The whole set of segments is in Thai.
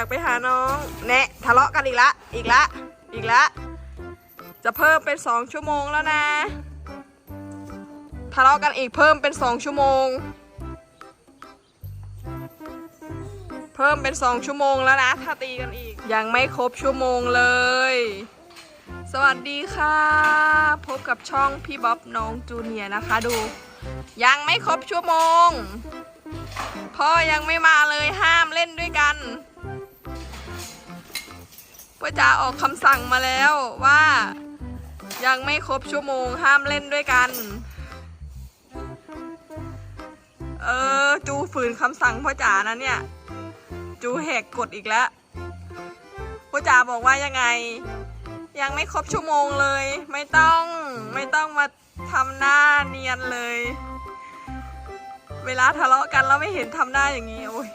ากไปหาน้องแนะทะเลาะกันอีกละ อีกละ อีกละ จะเพิ่มเป็นสองชั่วโมงแล้วนะ ทะเลาะกันอีกเพิ่มเป็นสองชั่วโมง เพิ่มเป็นสองชั่วโมงแล้วนะถ้าตีกันอีก ยังไม่ครบชั่วโมงเลย สวัสดีค่ะ พบกับช่องพี่บ๊อบน้องจูเนียนะคะดู ยังไม่ครบชั่วโมงพ่อยังไม่มาเลยห้ามเล่นด้วย กันพ่อจ๋าออกคำสั่งมาแล้วว่า ยังไม่ครบชั่วโมงห้ามเล่นด้วยกัน เออ จูฝืนคำสั่งพ่อจ๋านะเนี่ย จูแหกกฎอีกแล้วพ่อจ๋าบอกว่ายังไง ยังไม่ครบชั่วโมงเลย ไม่ต้องไม่ต้องมาทำหน้าเนียนเลย เวลาทะเลาะกันแล้วไม่เห็นทำหน้าอย่างนี้โอ้ย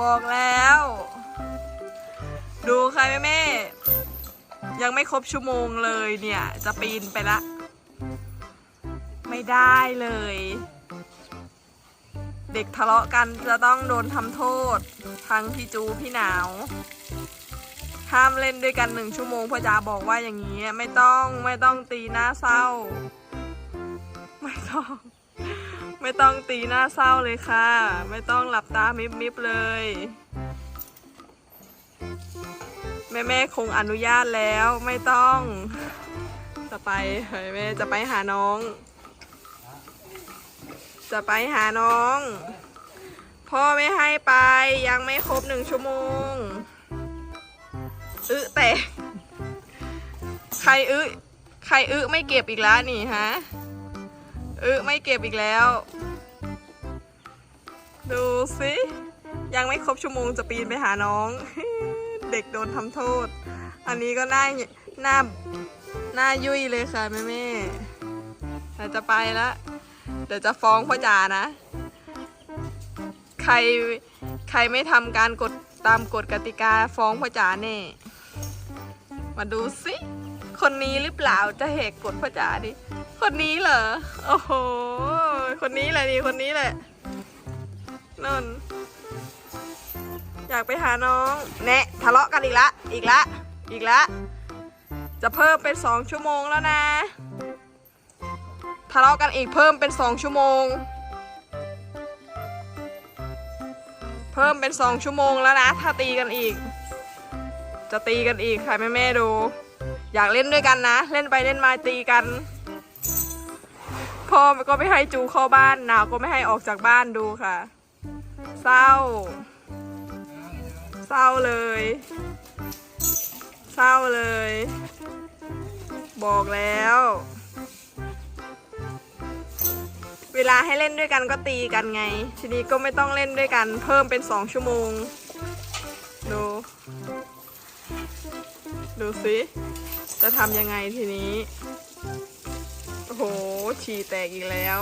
บอกแล้ว ดูใครแม่แม่ยังไม่ครบชั่วโมงเลยเนี่ย จะปีนไปละ ไม่ได้เลย เด็กทะเลาะกันจะต้องโดนทำโทษ ทั้งพี่จูพี่หนาว ห้ามเล่นด้วยกันหนึ่งชั่วโมงพ่อจ๋าบอกว่าอย่างนี้ไม่ต้องไม่ต้องตีหน้าเศร้า ไม่ต้อง ไม่ต้องตีหน้าเศร้าเลยค่ะ ไม่ต้องหลับตามิบมิบเลย แม่แม่คงอนุญาตแล้วไม่ต้อง จะไปเฮ้ยแม่จะไปหาน้อง จะไปหาน้อง พ่อไม่ให้ไปยังไม่ครบหนึ่งชั่วโมงอึแต่ใครอึใครอึไม่เก็บอีกแล้วนี่ฮะอึไม่เก็บอีกแล้ว ดูสิ ยังไม่ครบชั่วโมงจะปีนไปหาน้อง เด็กโดนทำโทษ อันนี้ก็หน้าหน้าหน้ายุ่ยเลยค่ะแม่แม่เราจะไปแล้วเดี๋ยวจะฟ้องพ่อจ๋านะ ใครใครไม่ทำการกฎตามกฎกติกาฟ้องพ่อจ๋าแน่ มาดูสิคนนี้หรือเปล่าจะเหกกฎพ่อจ๋าดิ คนนี้เหรอ โอ้โห คนนี้แหละดิคนนี้แหละนน อยากไปหาน้อง แนะทะเลาะกันอีกละ อีกละ อีกละ จะเพิ่มเป็นสองชั่วโมงแล้วนะ ทะเลาะกันอีกเพิ่มเป็นสองชั่วโมง เพิ่มเป็นสองชั่วโมงแล้วนะ ถ้าตีกันอีก จะตีกันอีกใค่ะแม่แม่ดู อยากเล่นด้วยกันนะ เล่นไปเล่นมาตีกันพ่อก็ไม่ให้จูเข้าบ้านหนาวก็ไม่ให้ออกจากบ้านดูค่ะ เศร้า เศร้าเลย เศร้าเลย บอกแล้ว เวลาให้เล่นด้วยกันก็ตีกันไง ทีนี้ก็ไม่ต้องเล่นด้วยกัน เพิ่มเป็นสองชั่วโมง ดู ดูสิ จะทำยังไงทีนี้โอ้โห ฉี่แตกอีกแล้ว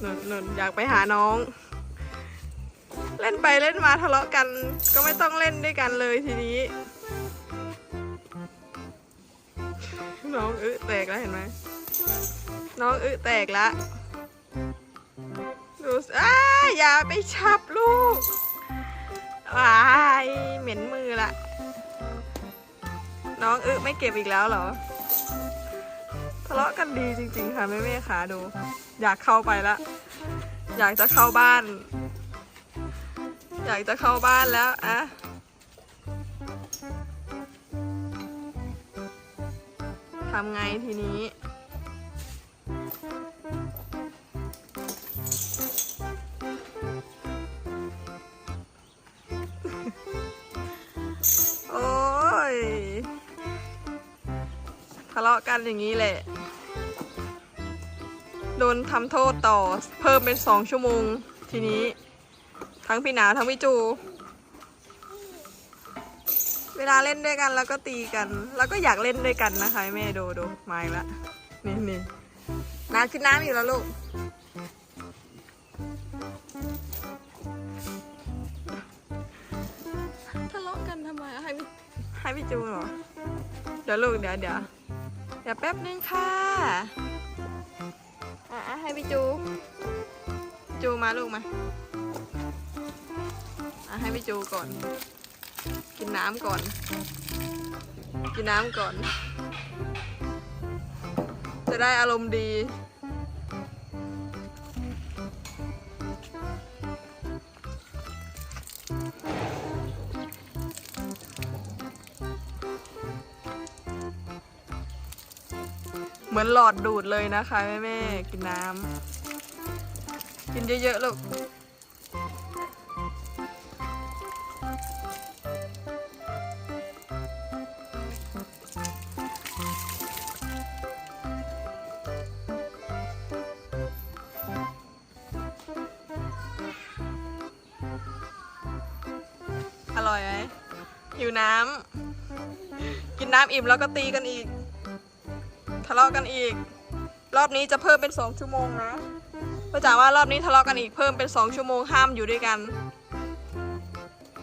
หนนนนอยากไปหาน้อง เล่นไปเล่นมาทะเลาะกัน ก็ไม่ต้องเล่นด้วยกันเลยทีนี้ น้องอึแตกแล้วเห็นไหมน้องอึแตกละดูอ้าอย่าไปชับลูกวายเหม็นมือละน้องอึไม่เก็บอีกแล้วเหรอ ทะเลาะกันดีจริง ๆ ค่ะแม่แม่ๆขาดู อยากเข้าไปละ อยากจะเข้าบ้าน อยากจะเข้าบ้านแล้วอะทำไงทีนี้ โอ้ย ทะเลาะกันอย่างนี้แหละ โดนทำโทษต่อเพิ่มเป็นสองชั่วโมงทีนี้ ทั้งพี่หนาวทั้งพี่จู เวลาเล่นด้วยกันแล้วก็ตีกัน แล้วก็อยากเล่นด้วยกันนะคะแม่ดูดูมาอีกแล้วนี่นี่น้ำขึ้นน้ำอยู่แล้วลูกทะเลาะกันทำไมให้พี่ให้พี่จูเหรอเดี๋ยวลูกเดี๋ยวเดี๋ยวเดี๋ยวแป๊บนึงค่ะอะอะให้พี่จู จูมาลูกมา อะให้พี่จูก่อน กินน้ำก่อน กินน้ำก่อน จะได้อารมณ์ดี เหมือนหลอดดูดเลยนะคะแม่แม่ๆกินน้ำกินเยอะๆลูก ร่อยไหมหิวน้ำกินน้ำอิ่มแล้วก็ตีกันอีก ทะเลาะกันอีก รอบนี้จะเพิ่มเป็นสองชั่วโมงนะเข้าใจว่ารอบนี้ทะเลาะกันอีกเพิ่มเป็นสองชั่วโมงห้ามอยู่ด้วยกัน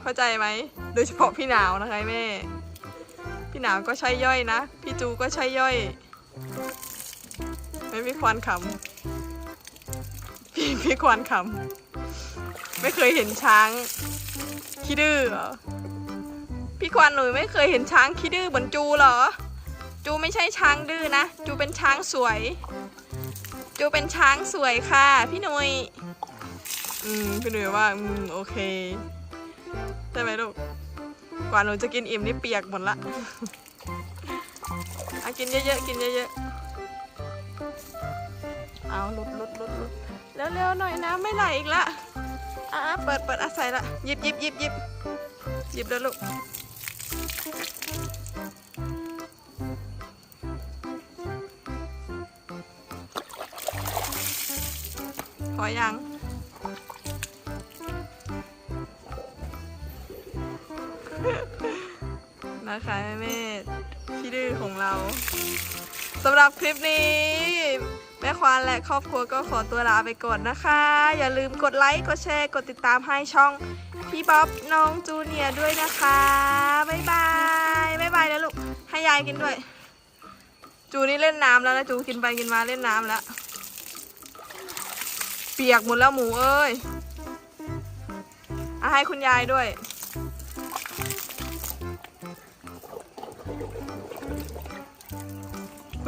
เข้าใจไหมโดยเฉพาะพี่หนาวนะคะแม่ พี่หนาวก็ใช้ย่อยนะ พี่จูก็ใช้ย่อย ไม่มีควันขำพี่พี่ควันขำไม่เคยเห็นช้าง ขี้ดื้อเหรอ พี่ควันหนูไม่เคยเห็นช้างขี้ดื้อเหมือนจูเหรอ จูไม่ใช่ช้างดื้อนะ จูเป็นช้างสวย จูเป็นช้างสวยค่ะ พี่หนุยอืมพี่หนุยว่าอืมโอเคใช่ไหมลูกกว่าหนูจะกินอิ่มนี่เปียกหมดละอะกินเยอะๆกินเยอะๆ เอาลุดลุดลุดลุดเร็วๆหน่อยนะไม่ไหลอีกละ อะๆเปิดเปิดอะใส่ละหยิบหยิบหยิบหยิบหยิบแล้วลูกพอยังนะคะแม่พี่ดื้อของเราสำหรับคลิปนี้ ม่ควานและครอบครัวก็ขอตัวลาไปก่อนนะคะ อย่าลืมกดไลค์ กดแชร์ กดติดตามให้ช่องพี่บ๊อบน้องจูเนียด้วยนะคะ บ๊ายบายบ๊ายบายแล้วลูก ให้ยายกินด้วย จูนี่เล่นน้ำแล้วนะจูกินไปกินมาเล่นน้ำแล้ว เปียกหมดแล้วหมูเอ้ยเอาให้คุณยายด้วย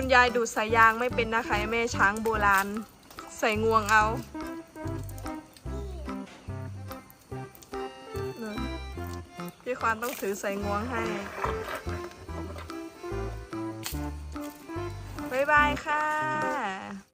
คุณยายดูดสายยางไม่เป็นนะคะแม่ช้างโบราณ ใส่งวงเอาพี่ควานต้องถือใส่งวงให้บ๊ายบายค่ะ